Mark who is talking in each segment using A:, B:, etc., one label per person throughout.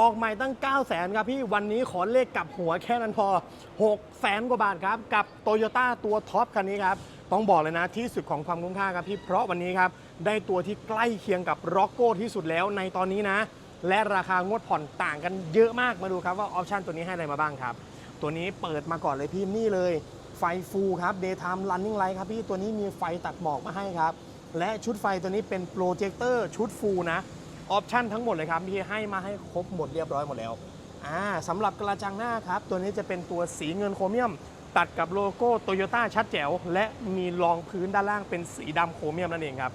A: ออกใหม่ตั้ง 9 0 0แสนครับพี่วันนี้ขอเลขกลับหัวแค่นั้นพอ 6 แสนกว่าบาทครับ กับ t o y ยต้ตัวท็อปคันนี้ครับ ต้องบอกเลยนะที่สุดของความคุ้มค่าครับพี่ เพราะวันนี้ครับ ได้ตัวที่ใกล้เคียงกับร็อกโก้ที่สุดแล้วในตอนนี้นะ และราคางวดผ่อนต่างกันเยอะมากมาดูครับว่าออปชันตัวนี้ให้อะไรมาบ้างครับ ตัวนี้เปิดมาก่อนเลยพี่นี่เลย ไฟฟูลครับ Daytime Running Light ครับพี่ตัวนี้มีไฟตัดหมอกมาให้ครับและชุดไฟตัวนี้เป็นโปรเจคเตอร์ชุดฟูลนะ ออปชันทั้งหมดเลยครับพี่ให้มาให้ครบหมดเรียบร้อยหมดแล้วอ่าสำหรับกระจังหน้าครับ ตัวนี้จะเป็นตัวสีเงินโครเมียม ตัดกับโลโก้โตโยต้าชัดแจ๋ว และมีรองพื้นด้านล่างเป็นสีดำโครเมียมนั่นเองครับ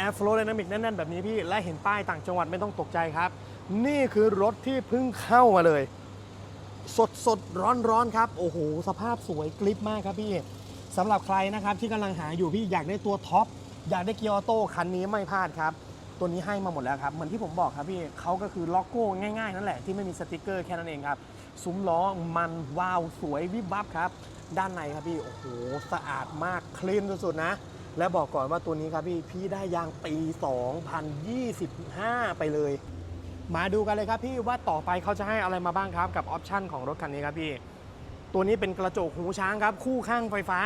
A: Air Flow Dynamic แน่นๆ แบบนี้พี่ และเห็นป้ายต่างจังหวัดไม่ต้องตกใจครับ นี่คือรถที่เพิ่งเข้ามาเลย สดสดร้อนร้อนครับ โอ้โห สภาพสวยกลิปมากครับพี่สำหรับใครนะครับที่กำลังหาอยู่พี่อยากได้ตัวท็อปอยากได้เกียร์ออโต้คันนี้ไม่พลาดครับ ตัวนี้ให้มาหมดแล้วครับ เหมือนที่ผมบอกครับพี่เขาก็คือล็อกโก้ง่ายๆนั่นแหละที่ไม่มีสติกเกอร์แค่นั้นเองครับซุ้มล้อมันวาวสวยวิบวับครับ ด้านในครับพี่โอ้โหสะอาดมากคลีนสุดๆนะ และบอกก่อนว่าตัวนี้ครับพี่พี่ได้ยางปี 2025 ไปเลย มาดูกันเลยครับพี่ว่าต่อไปเขาจะให้อะไรมาบ้างครับกับออปชั่นของรถคันนี้ครับพี่ตัวนี้เป็นกระจกหูช้างครับ คู่ข้างไฟฟ้า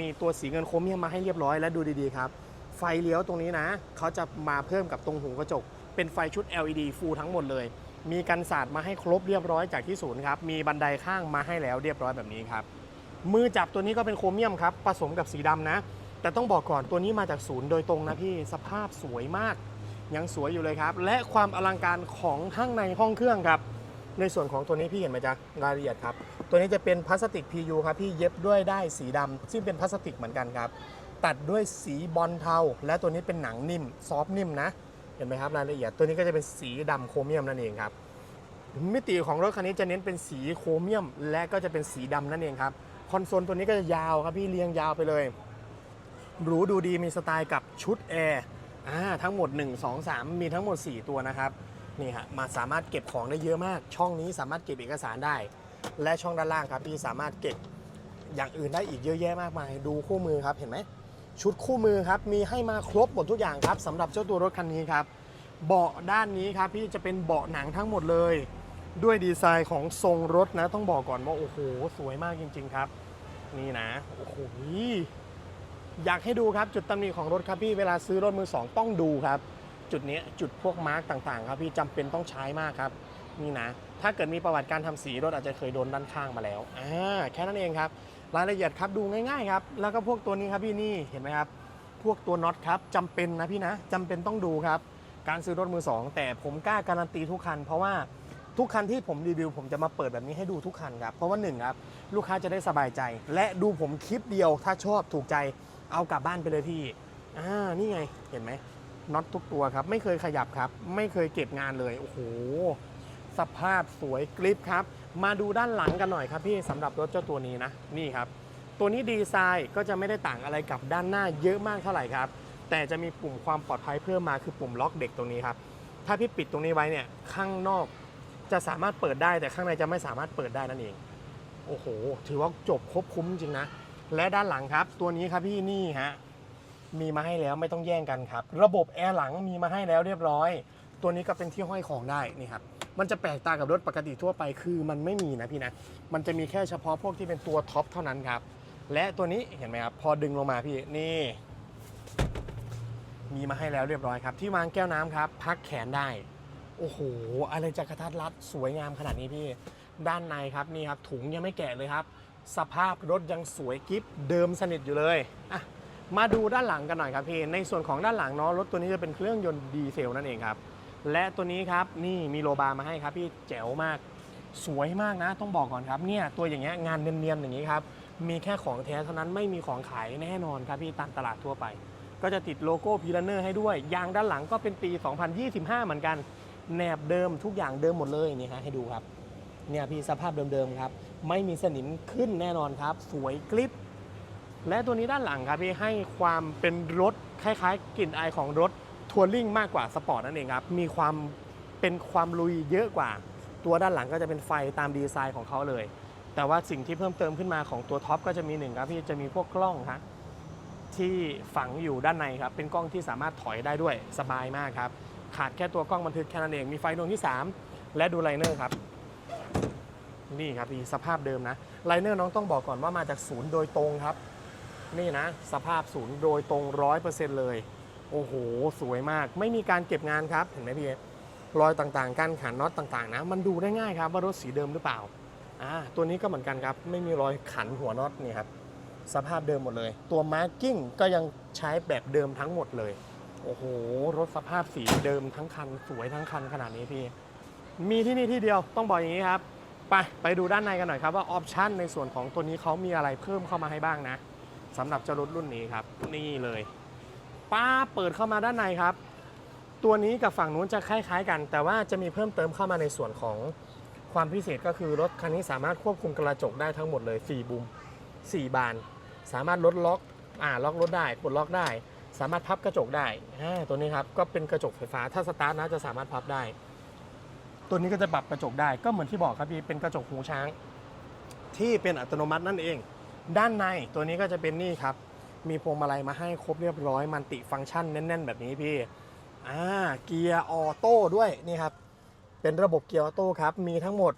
A: มีตัวสีเงินโครเมียมมาให้เรียบร้อยและดูดีๆครับ ฟเลี้ยวตรงนี้นะ เขาจะมาเพิ่มกับตรงหูกระจก เป็นไฟชุด LED ฟูลทั้งหมดเลย มีกันศาสตร์มาให้ครบเรียบร้อยจากที่ศูนย์ครับ มีบันไดข้างมาให้แล้วเรียบร้อยแบบนี้ครับ มือจับตัวนี้ก็เป็นโครเมียมครับ ผสมกับสีดำนะ แต่ต้องบอกก่อนตัวนี้มาจากศูนย์โดยตรงนะพี่ สภาพสวยมาก ยังสวยอยู่เลยครับ และความอลังการของข้างในห้องเครื่องครับ ในส่วนของตัวนี้พี่เห็นไหมจ๊ะรายละเอียดครับ ตัวนี้จะเป็นพลาสติก PU ครับพี่เย็บด้วยได้ายสีดำซึ่งเป็นพลาสติกเหมือนกันครับ ตัดด้วยสีบอลเทา และตัวนี้เป็นหนังนิ่ม ซอฟนิ่มนะ เห็นไหมครับรายละเอียด ตัวนี้ก็จะเป็นสีดำโครเมียมนั่นเองครับ มิติของรถคันนี้จะเน้นเป็นสีโครเมียม และก็จะเป็นสีดำนั่นเองครับ คอนโซลตัวนี้ก็จะยาวครับพี่เรียงยาวไปเลย หรูดูดีมีสไตล์กับชุดแอร์อ่าทั้งหมด 1 2 3 มีทั้งหมด 4 ตัวนะครับ นี่ฮะ มาสามารถเก็บของได้เยอะมาก ช่องนี้สามารถเก็บเอกสารได้ และช่องด้านล่างครับพี่สามารถเก็บอย่างอื่นได้อีกเยอะแยะมากมาย ดูคู่มือครับ เห็นไหม ชุดคู่มือครับมีให้มาครบหมดทุกอย่างครับสำหรับเจ้าตัวรถคันนี้ครับ เบาะด้านนี้ครับพี่จะเป็นเบาะหนังทั้งหมดเลย ด้วยดีไซน์ของทรงรถนะต้องบอกก่อนว่าโอ้โหสวยมากจริง ๆครับ นี่นะโอ้โหอยากให้ดูครับจุดตำหนิของรถครับพี่เวลาซื้อรถมือสองต้องดูครับ จุดนี้จุดพวกมาร์กต่างๆ ครับพี่จำเป็นต้องใช้มากครับนี่นะ ถ้าเกิดมีประวัติการทำสีรถอาจจะเคยโดนด้านข้างมาแล้วอ่าแค่นั้นเองครับ รายละเอียดครับดูง่ายๆครับแล้วก็พวกตัวนี้ครับพี่นี่เห็นไหมครับ พวกตัวน็อตครับจำเป็นนะพี่นะจำเป็นต้องดูครับ การซื้อรถมือสองแต่ผมกล้าการันตีทุกคัน เพราะว่าทุกคันที่ผมรีวิว ผมจะมาเปิดแบบนี้ให้ดูทุกคันครับเพราะว่าหนึ่งครับลูกค้าจะได้สบายใจ และดูผมคลิปเดียวถ้าชอบถูกใจเอากลับบ้านไปเลยพี่อ่านี่ไงเห็นไหมน็อตทุกตัวครับ ไม่เคยขยับครับ ไม่เคยเก็บงานเลยโอ้โห สภาพสวยกริปครับ มาดูด้านหลังกันหน่อยครับพี่สำหรับรถเจ้าตัวนี้นะนี่ครับ ตัวนี้ดีไซน์ก็จะไม่ได้ต่างอะไรกับด้านหน้าเยอะมากเท่าไหร่ครับ แต่จะมีปุ่มความปลอดภัยเพิ่มมาคือปุ่มล็อกเด็กตรงนี้ครับถ้าพี่ปิดตรงนี้ไว้เนี่ยข้างนอกจะสามารถเปิดได้แต่ข้างในจะไม่สามารถเปิดได้นั่นเอง โอ้โห ถือว่าจบครบคุ้มจริงนะ และด้านหลังครับ ตัวนี้ครับพี่นี่ฮะมีมาให้แล้วไม่ต้องแย่งกันครับ ระบบแอร์หลังมีมาให้แล้วเรียบร้อย ตัวนี้ก็เป็นที่ห้อยของได้นี่ครับมันจะแปลกตากับรถปกติทั่วไปคือมันไม่มีนะพี่นะ มันจะมีแค่เฉพาะพวกที่เป็นตัวท็อปเท่านั้นครับ และตัวนี้เห็นไหมครับพอดึงลงมาพี่นี่ มีมาให้แล้วเรียบร้อยครับ ที่วางแก้วน้ำครับ พักแขนได้ โอ้โห อะไรจะกระทัดรัดสวยงามขนาดนี้พี่ ด้านในครับนี่ครับถุงยังไม่แกะเลยครับ สภาพรถยังสวยกิฟเดิมสนิทอยู่เลยอะมาดูด้านหลังกันหน่อยครับพี่ในส่วนของด้านหลังเนาะรถตัวนี้จะเป็นเครื่องยนต์ดีเซลนั่นเองครับ และตัวนี้ครับนี่มีโลบาร์มาให้ครับพี่แจ๋วมากสวยมากนะ ต้องบอกก่อนครับเนี่ยตัวอย่างเงี้ยงานเนียนๆอย่างนี้ครับมีแค่ของแท้เท่านั้นไม่มีของขายแน่นอนครับพี่ตามตลาดทั่วไป ก็จะติดโลโก้พีลันเนอร์ให้ด้วยยางด้านหลังก็เป็นปี 2025 เหมือนกัน แนบเดิมทุกอย่างเดิมหมดเลยนี่ฮะให้ดูครับเนี่ยพี่สภาพเดิมๆครับ ไม่มีสนิมขึ้นแน่นอนครับ สวยกริบและตัวนี้ด้านหลังครับพี่ให้ความเป็นรถคล้ายๆกลิ่นอายของรถ ทัวริงมากกว่าสปอร์ตนั่นเองครับ มีความเป็นความลุยเยอะกว่า ตัวด้านหลังก็จะเป็นไฟตามดีไซน์ของเขาเลย แต่ว่าสิ่งที่เพิ่มเติมขึ้นมาของตัวท็อปก็จะมีหนึ่งครับพี่จะมีพวกกล้องฮะที่ฝังอยู่ด้านในครับ เป็นกล้องที่สามารถถอยได้ด้วยสบายมากครับ ขาดแค่ตัวกล้องบันทึกแค่นั้นเอง มีไฟดวงที่ 3 และดูไลเนอร์ครับ นี่ครับพี่สภาพเดิมนะไลเนอร์น้องต้องบอกก่อนว่ามาจากศูนย์โดยตรงครับ นี่นะ สภาพศูนย์โดยตรงร้อยเปอร์เซ็นต์เลย โอ้โห สวยมาก ไม่มีการเก็บงานครับ เห็นไหมพี่รอยต่างๆ การขันน็อตต่างๆนะ มันดูได้ง่ายครับว่ารถสีเดิมหรือเปล่า อ่า ตัวนี้ก็เหมือนกันครับ ไม่มีรอยขันหัวน็อตนี่ครับ สภาพเดิมหมดเลย ตัวมาร์กิ้งก็ยังใช้แบบเดิมทั้งหมดเลย โอ้โห รถสภาพสีเดิมทั้งคัน สวยทั้งคันขนาดนี้พี่ มีที่นี่ที่เดียว ต้องบอกอย่างนี้ครับ ไป ไปดูด้านในกันหน่อยครับว่าออปชันในส่วนของตัวนี้เขามีอะไรเพิ่มเข้ามาให้บ้างนะสำหรับเจ้ารถรุ่นนี้ครับ นี่เลย ป้าเปิดเข้ามาด้านในครับ ตัวนี้กับฝั่งนู้นจะคล้ายๆกัน แต่ว่าจะมีเพิ่มเติมเข้ามาในส่วนของความพิเศษก็คือรถคันนี้สามารถควบคุมกระจกได้ทั้งหมดเลย4บุม4 บาน สามารถลดล็อกอ่าล็อกรถได้ปลดล็อกได้ สามารถพับกระจกได้ตัวนี้ครับก็เป็นกระจกไฟฟ้าถ้าสตาร์ทนะจะสามารถพับได้ ตัวนี้ก็จะปรับกระจกได้ก็เหมือนที่บอกครับพี่เป็นกระจกหูช้าง ที่เป็นอัตโนมัตินั่นเอง ด้านในตัวนี้ก็จะเป็นนี่ครับ มีพวงมาลัยมาให้ครบเรียบร้อยมันติฟังก์ชันแน่น ๆ แบบนี้พี่อ่าเกียร์ออโต้ด้วยนี่ครับ เป็นระบบเกียร์ออโต้ครับ มีทั้งหมด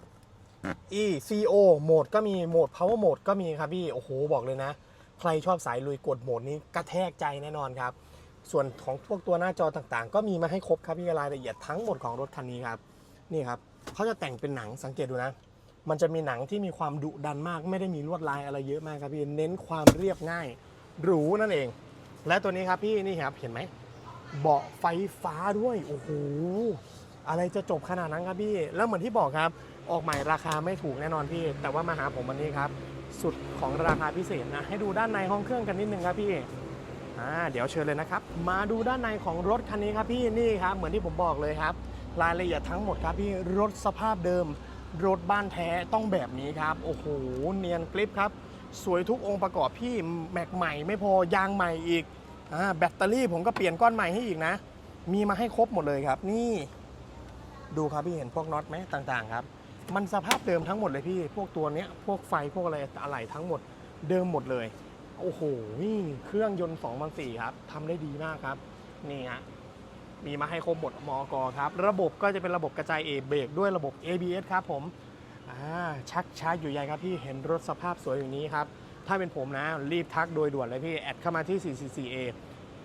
A: E CO โหมดก็มีโหมด power mode ก็มีครับพี่โอ้โหบอกเลยนะ ใครชอบสายลุยกดโหมดนี้กระแทกใจแน่นอนครับ ส่วนของพวกตัวหน้าจอต่างๆ ก็มีมาให้ครบครับพี่รายละเอียดทั้งหมดของรถคันนี้ครับนี่ครับเขาจะแต่งเป็นหนังสังเกตดูนะ มันจะมีหนังที่มีความดุดันมาก ไม่ได้มีลวดลายอะไรเยอะมากครับพี่เน้นความเรียบง่าย หรูนั่นเอง และตัวนี้ครับพี่นี่ครับเห็นไหมเบาะไฟฟ้าด้วยโอ้โหอะไรจะจบขนาดนั้นครับพี่ แล้วเหมือนที่บอกครับ ออกใหม่ราคาไม่ถูกแน่นอนพี่ แต่ว่ามาหาผมวันนี้ครับ สุดของราคาพิเศษนะ ให้ดูด้านในห้องเครื่องกันนิดนึงครับพี่อ่าเดี๋ยวเชิญเลยนะครับ มาดูด้านในของรถคันนี้ครับพี่นี่ครับเหมือนที่ผมบอกเลยครับ รายละเอียดทั้งหมดครับพี่รถสภาพเดิม รถบ้านแท้ต้องแบบนี้ครับ โอ้โหเนียนกริปครับ สวยทุกองค์ประกอบพี่แม็กใหม่ไม่พอยางใหม่อีกอแบตเตอรี่ผมก็เปลี่ยนก้อนใหม่ให้อีกนะ มีมาให้ครบหมดเลยครับ นี่ ดูครับพี่เห็นพวกน็อตไหมต่างๆ ครับ มันสภาพเดิมทั้งหมดเลยพี่ พวกตัวเนี้ยพวกไฟพวกอะไรอะไรทั้งหมดเดิมหมดเลย โอ้โหนี่เครื่องยนต์2004ครับทำได้ดีมากครับ นี่ฮะมีมาให้ครบหมดมอกครับ ระบบก็จะเป็นระบบกระจายเอเบรกด้วยระบบ ABS ครับผม อ่าชักช้าอยู่ใหญ่ครับพี่เห็นรถสภาพสวยอย่างนี้ครับถ้าเป็นผมนะ รีบทักโดยด่วนเลยพี่ แอดเข้ามาที่ 444A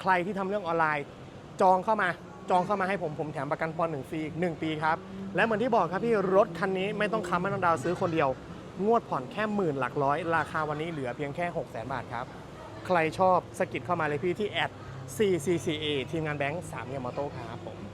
A: ใครที่ทำเรื่องออนไลน์ จองเข้ามา จองเข้ามาให้ผม ผมแถมประกันปอนหนึ่งฟรีอีกหนึ่งปีครับ และเหมือนที่บอกครับพี่ รถคันนี้ไม่ต้องค้ำไม่ต้องดาวน์ซื้อคนเดียว งวดผ่อนแค่หมื่นหลักร้อย ราคาวันนี้เหลือเพียงแค่ 6 0 0 0 0 0บาทครับ ใครชอบสกิดเข้ามาเลยพี่ที่แอด 444A ทีมงานแบงค์3เยมอโต้ครับผม